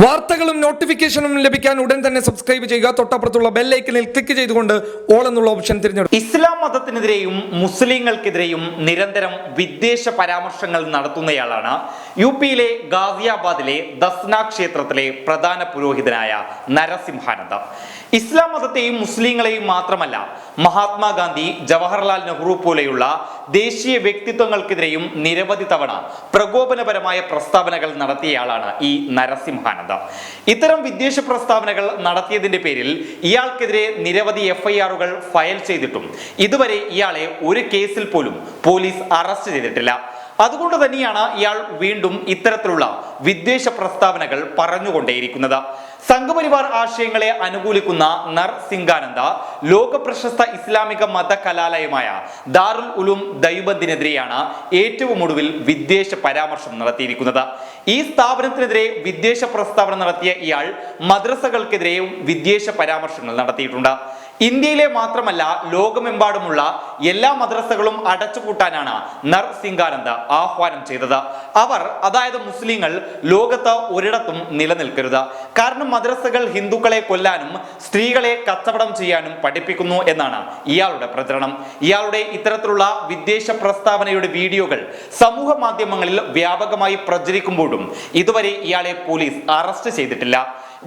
വാർത്തകളും നോട്ടിഫിക്കേഷനും ലഭിക്കാൻ ഉടൻ തന്നെ സബ്സ്ക്രൈബ് ചെയ്യുക. തൊട്ടപ്പുറത്തുള്ള ബെല്ലൈക്കനിൽ ക്ലിക്ക് ചെയ്തുകൊണ്ട് ഓൾ എന്നുള്ള ഓപ്ഷൻ തിരഞ്ഞെടുക്കും ഇസ്ലാം മതത്തിനെതിരെയും മുസ്ലിങ്ങൾക്കെതിരെയും നിരന്തരം വിദ്വേഷ പരാമർശങ്ങൾ നടത്തുന്നയാളാണ് യു പിയിലെ ഗാസിയാബാദിലെ ദസ്ന ക്ഷേത്രത്തിലെ പ്രധാന പുരോഹിതനായ നരസിംഹാനന്ദ. ഇസ്ലാം മതത്തെയും മുസ്ലിങ്ങളെയും മാത്രമല്ല മഹാത്മാഗാന്ധി ജവഹർലാൽ നെഹ്റു പോലെയുള്ള ദേശീയ വ്യക്തിത്വങ്ങൾക്കെതിരെയും നിരവധി തവണ പ്രകോപനപരമായ പ്രസ്താവനകൾ നടത്തിയയാളാണ് ഈ നരസിംഹാനന്ദ. ഇത്തരം വിദ്വേഷ പ്രസ്താവനകൾ നടത്തിയതിന്റെ പേരിൽ ഇയാൾക്കെതിരെ നിരവധി എഫ്ഐആറുകൾ ഫയൽ ചെയ്തിട്ടും ഇതുവരെ ഇയാളെ ഒരു കേസിൽ പോലും പോലീസ് അറസ്റ്റ് ചെയ്തിട്ടില്ല. അതുകൊണ്ട് തന്നെയാണ് ഇയാൾ വീണ്ടും ഇത്തരത്തിലുള്ള വിദ്വേഷ പ്രസ്താവനകൾ പറഞ്ഞുകൊണ്ടേയിരിക്കുന്നത്. സംഘപരിവാർ ആശയങ്ങളെ അനുകൂലിക്കുന്ന നർ സിംഗാനന്ദ ലോക പ്രശസ്ത ഇസ്ലാമിക മത കലാലയമായ ദാറുൽ ഉലും ദൈബന്ദിനെതിരെയാണ് ഏറ്റവും ഒടുവിൽ വിദ്വേഷ പരാമർശം നടത്തിയിരിക്കുന്നത്. ഈ സ്ഥാപനത്തിനെതിരെ വിദ്വേഷ പ്രസ്താവന നടത്തിയ ഇയാൾ മദ്രസകൾക്കെതിരെയും വിദ്വേഷ പരാമർശങ്ങൾ നടത്തിയിട്ടുണ്ട്. ഇന്ത്യയിലെ മാത്രമല്ല ലോകമെമ്പാടുമുള്ള എല്ലാ മദ്രസകളും അടച്ചുപൂട്ടാനാണ് നർസിംഗാനന്ദ ആഹ്വാനം ചെയ്തത്. അവർ അതായത് മുസ്ലിങ്ങൾ ലോകത്ത് ഒരിടത്തും നിലനിൽക്കരുത്. കാരണം മദ്രസകൾ ഹിന്ദുക്കളെ കൊല്ലാനും സ്ത്രീകളെ കച്ചവടം ചെയ്യാനും പഠിപ്പിക്കുന്നു എന്നാണ് ഇയാളുടെ പ്രചരണം. ഇയാളുടെ ഇത്തരത്തിലുള്ള വിദ്വേഷ പ്രസ്താവനയുടെ വീഡിയോകൾ സമൂഹ മാധ്യമങ്ങളിൽ വ്യാപകമായി പ്രചരിക്കുമ്പോഴും ഇതുവരെ ഇയാളെ പോലീസ് അറസ്റ്റ് ചെയ്തിട്ടില്ല.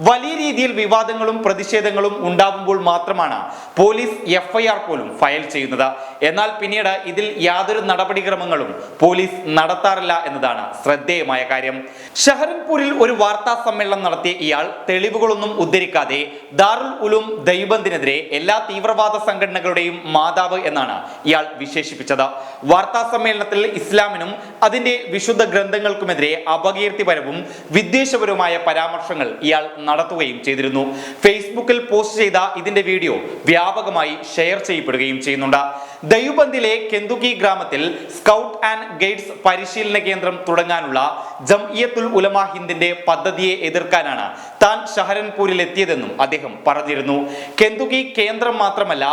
വലിയ രീതിയിൽ വിവാദങ്ങളും പ്രതിഷേധങ്ങളും ഉണ്ടാകുമ്പോൾ മാത്രമാണ് പോലീസ് എഫ്ഐആർ പോലും ഫയൽ ചെയ്യുന്നത്. എന്നാൽ പിന്നീട് ഇതിൽ യാതൊരു നടപടിക്രമങ്ങളും പോലീസ് നടത്താറില്ല എന്നതാണ് ശ്രദ്ധേയമായ കാര്യം. ഷഹരൻപൂരിൽ ഒരു വാർത്താ സമ്മേളനം നടത്തിയ ഇയാൾ തെളിവുകളൊന്നും ഉദ്ധരിക്കാതെ ദാറുൽ ഉലും ദൈബന്ദിനെതിരെ എല്ലാ തീവ്രവാദ സംഘടനകളുടെയും മാതാവ് എന്നാണ് ഇയാൾ വിശേഷിപ്പിച്ചത്. വാർത്താ സമ്മേളനത്തിൽ ഇസ്ലാമിനും അതിന്റെ വിശുദ്ധ ഗ്രന്ഥങ്ങൾക്കുമെതിരെ അപകീർത്തിപരവും വിദ്വേഷപരവുമായ പരാമർശങ്ങൾ ഇയാൾ നടത്തുകയും ചെയ്തിരുന്നു. ഫേസ്ബുക്കിൽ പോസ്റ്റ് ചെയ്ത ഇതിന്റെ വീഡിയോ വ്യാപകമായി ഷെയർ ചെയ്യപ്പെടുകയും ചെയ്യുന്നുണ്ട്. ദയുബന്ദിലെ കെന്തുക്കി ഗ്രാമത്തിൽ സ്കൗട്ട് ആൻഡ് ഗൈഡ്സ് പരിശീലന കേന്ദ്രം തുടങ്ങാനുള്ള ജംഇയത്തുൽ ഉലമ ഹിന്ദിന്റെ പദ്ധതിയെ എതിർക്കാനാണ് താൻ ഷഹരൻപൂരിൽ എത്തിയതെന്നും അദ്ദേഹം പറഞ്ഞിരുന്നു. കെന്തുക്കി കേന്ദ്രം മാത്രമല്ല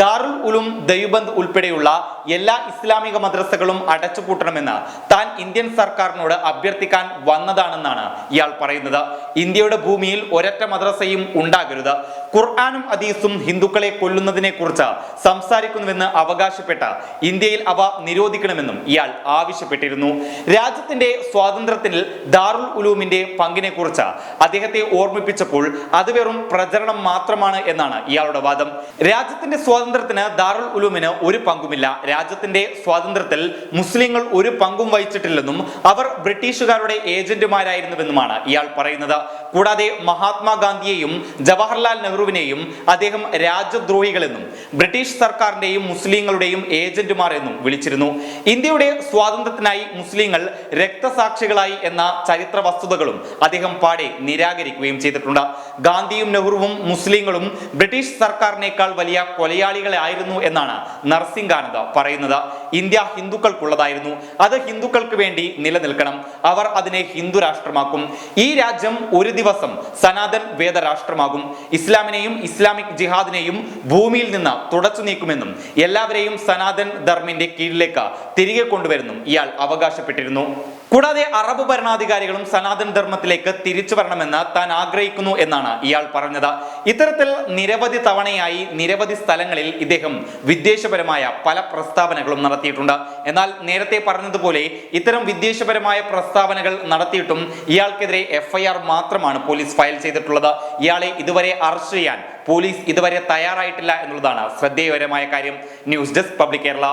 ദാറുൽ ഉലും ദയുബന്ദ് ഉൾപ്പെടെയുള്ള എല്ലാ ഇസ്ലാമിക മദ്രസകളും അടച്ചുപൂട്ടണമെന്ന് താൻ ഇന്ത്യൻ സർക്കാരിനോട് അഭ്യർത്ഥിക്കാൻ വന്നതാണെന്നാണ് ഇയാൾ പറയുന്നത്. ഇന്ത്യയുടെ ഭൂമിയിൽ ഒരൊറ്റ മദ്രസയും ഉണ്ടാകരുത്. ഖുർആാനും അദീസും ഹിന്ദുക്കളെ കൊല്ലുന്നതിനെ കുറിച്ച് സംസാരിക്കുന്നുവെന്ന് അവകാശപ്പെട്ട ഇന്ത്യയിൽ അവ നിരോധിക്കണമെന്നും ഇയാൾ ആവശ്യപ്പെട്ടിരുന്നു. രാജ്യത്തിന്റെ സ്വാതന്ത്ര്യത്തിൽ ദാറുൽ ഉലൂമിന്റെ പങ്കിനെ കുറിച്ച് അദ്ദേഹത്തെ ഓർമ്മിപ്പിച്ചപ്പോൾ അത് വെറും പ്രചരണം മാത്രമാണ് എന്നാണ് ഇയാളുടെ വാദം. രാജ്യത്തിന്റെ സ്വാതന്ത്ര്യത്തിന് ദാറുൽ ഉലൂമിന് ഒരു പങ്കുമില്ല. രാജ്യത്തിന്റെ സ്വാതന്ത്ര്യത്തിൽ മുസ്ലിങ്ങൾ ഒരു പങ്കും വഹിച്ചിട്ടില്ലെന്നും അവർ ബ്രിട്ടീഷുകാരുടെ ഏജന്റുമാരായിരുന്നുവെന്നുമാണ് ഇയാൾ പറയുന്നത്. കൂടാതെ മഹാത്മാഗാന്ധിയെയും ജവഹർലാൽ നെഹ്റുവിനെയും അദ്ദേഹം രാജ്യദ്രോഹികളെന്നും ബ്രിട്ടീഷ് സർക്കാരിന്റെയും മുസ്ലിങ്ങളുടെയും ഏജന്റുമാർ എന്നും വിളിച്ചിരുന്നു. ഇന്ത്യയുടെ സ്വാതന്ത്ര്യത്തിനായി മുസ്ലിങ്ങൾ രക്തസാക്ഷികളായി എന്ന ചരിത്ര വസ്തുതകളും അദ്ദേഹം പാടെ നിരാകരിക്കുകയും ചെയ്തിട്ടുണ്ട്. ഗാന്ധിയും നെഹ്റുവും മുസ്ലിങ്ങളും ബ്രിട്ടീഷ് സർക്കാരിനേക്കാൾ വലിയ കൊലയാളികളായിരുന്നു എന്നാണ് നർസിംഗാനന്ദ പറയുന്നത്. ഇന്ത്യ ഹിന്ദുക്കൾക്കുള്ളതായിരുന്നു. അത് ഹിന്ദുക്കൾക്ക് വേണ്ടി നിലനിൽക്കണം. അവർ അതിനെ ഹിന്ദു രാഷ്ട്രമാക്കും. ഈ രാജ്യം ഒരു ദിവസം സനാതൻ വേദ രാഷ്ട്രമാകും. ഇസ്ലാമിനെയും ഇസ്ലാമിക് ജിഹാദിനെയും ഭൂമിയിൽ നിന്ന് തുടച്ചു നീക്കുമെന്നും എല്ലാവരെയും സനാതൻ ധർമ്മിന്റെ കീഴിലേക്ക് തിരികെ കൊണ്ടുവരുന്നു ഇയാൾ അവകാശപ്പെട്ടിരുന്നു. കൂടാതെ അറബ് ഭരണാധികാരികളും സനാതൻ ധർമ്മത്തിലേക്ക് തിരിച്ചു വരണമെന്ന് താൻ ആഗ്രഹിക്കുന്നു എന്നാണ് ഇയാൾ പറഞ്ഞത്. ഇത്തരത്തിൽ നിരവധി തവണയായി നിരവധി സ്ഥലങ്ങളിൽ ഇദ്ദേഹം വിദ്വേഷപരമായ പല പ്രസ്താവനകളും നടത്തിയിട്ടുണ്ട്. എന്നാൽ നേരത്തെ പറഞ്ഞതുപോലെ ഇത്തരം വിദ്വേഷപരമായ പ്രസ്താവനകൾ നടത്തിയിട്ടും ഇയാൾക്കെതിരെ എഫ്ഐആർ മാത്രമാണ് പോലീസ് ഫയൽ ചെയ്തിട്ടുള്ളത്. ഇയാളെ ഇതുവരെ അറസ്റ്റ് ചെയ്യാൻ പോലീസ് ഇതുവരെ തയ്യാറായിട്ടില്ല എന്നുള്ളതാണ് ശ്രദ്ധേയപരമായ കാര്യം. News desk public Kerala.